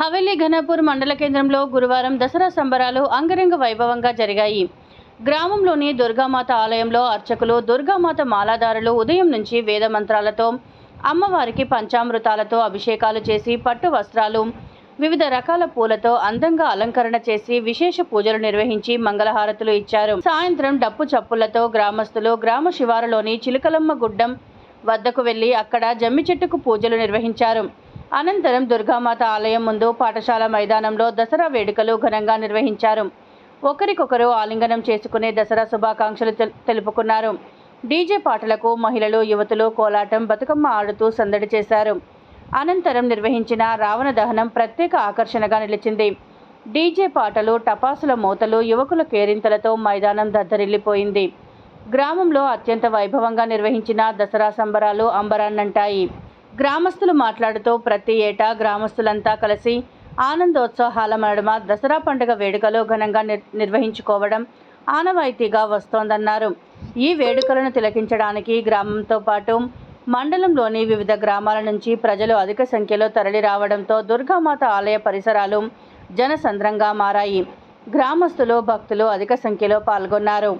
హవేలీ ఘనపూర్ మండల కేంద్రంలో గురువారం దసరా సంబరాలు అంగరంగ వైభవంగా జరిగాయి. గ్రామంలోని దుర్గామాత ఆలయంలో అర్చకులు దుర్గామాత మాలాదారులు ఉదయం నుంచి వేద మంత్రాలతో అమ్మవారికి పంచామృతాలతో అభిషేకాలు చేసి పట్టు వస్త్రాలు వివిధ రకాల పూలతో అందంగా అలంకరణ చేసి విశేష పూజలు నిర్వహించి మంగళహారతులు ఇచ్చారు. సాయంత్రం డప్పు చప్పులతో గ్రామస్తులు గ్రామ శివారులోని చిలుకలమ్మ గుడ్డం వద్దకు వెళ్ళి అక్కడ జమ్మి చెట్టుకు పూజలు నిర్వహించారు. అనంతరం దుర్గామాత ఆలయం ముందు పాఠశాల మైదానంలో దసరా వేడుకలు ఘనంగా నిర్వహించారు. ఒకరికొకరు ఆలింగనం చేసుకునే దసరా శుభాకాంక్షలు తెలుపుకున్నారు. డీజే పాటలకు మహిళలు యువతులు కోలాటం బతుకమ్మ ఆడుతూ సందడి చేశారు. అనంతరం నిర్వహించిన రావణ దహనం ప్రత్యేక ఆకర్షణగా నిలిచింది. డీజే పాటలు టపాసుల మూతలు యువకుల కేరింతలతో మైదానం దద్దరిల్లిపోయింది. గ్రామంలో అత్యంత వైభవంగా నిర్వహించిన దసరా సంబరాలు అంబరాన్నంటాయి. గ్రామస్తులు మాట్లాడుతూ ప్రతి ఏటా గ్రామస్తులంతా కలిసి ఆనందోత్సాహాల మడమ దసరా పండుగ వేడుకలు ఘనంగా నిర్వహించుకోవడం ఆనవాయితీగా వస్తోందన్నారు. ఈ వేడుకలను తిలకించడానికి గ్రామంతో పాటు మండలంలోని వివిధ గ్రామాల నుంచి ప్రజలు అధిక సంఖ్యలో తరలి రావడంతో దుర్గామాత ఆలయ పరిసరాలు జనసంద్రంగా మారాయి. గ్రామస్తులు భక్తులు అధిక సంఖ్యలో పాల్గొన్నారు.